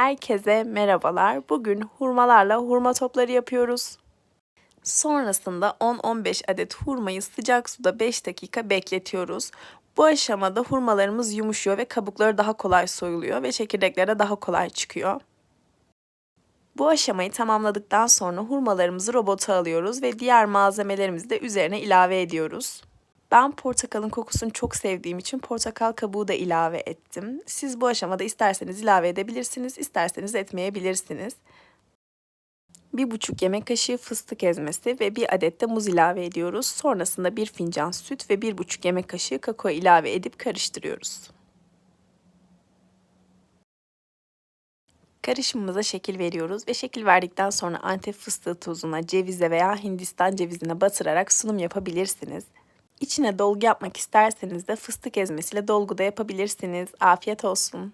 Herkese merhabalar. Bugün hurmalarla hurma topları yapıyoruz. Sonrasında 10-15 adet hurmayı sıcak suda 5 dakika bekletiyoruz. Bu aşamada hurmalarımız yumuşuyor ve kabukları daha kolay soyuluyor ve çekirdekleri de daha kolay çıkıyor. Bu aşamayı tamamladıktan sonra hurmalarımızı robota alıyoruz ve diğer malzemelerimizi de üzerine ilave ediyoruz. Ben portakalın kokusunu çok sevdiğim için portakal kabuğu da ilave ettim. Siz bu aşamada isterseniz ilave edebilirsiniz, isterseniz etmeyebilirsiniz. Bir buçuk yemek kaşığı fıstık ezmesi ve bir adet de muz ilave ediyoruz. Sonrasında bir fincan süt ve bir buçuk yemek kaşığı kakao ilave edip karıştırıyoruz. Karışımımıza şekil veriyoruz ve şekil verdikten sonra antep fıstığı tozuna, cevize veya hindistan cevizine batırarak sunum yapabilirsiniz. İçine dolgu yapmak isterseniz de fıstık ezmesiyle dolgu da yapabilirsiniz. Afiyet olsun.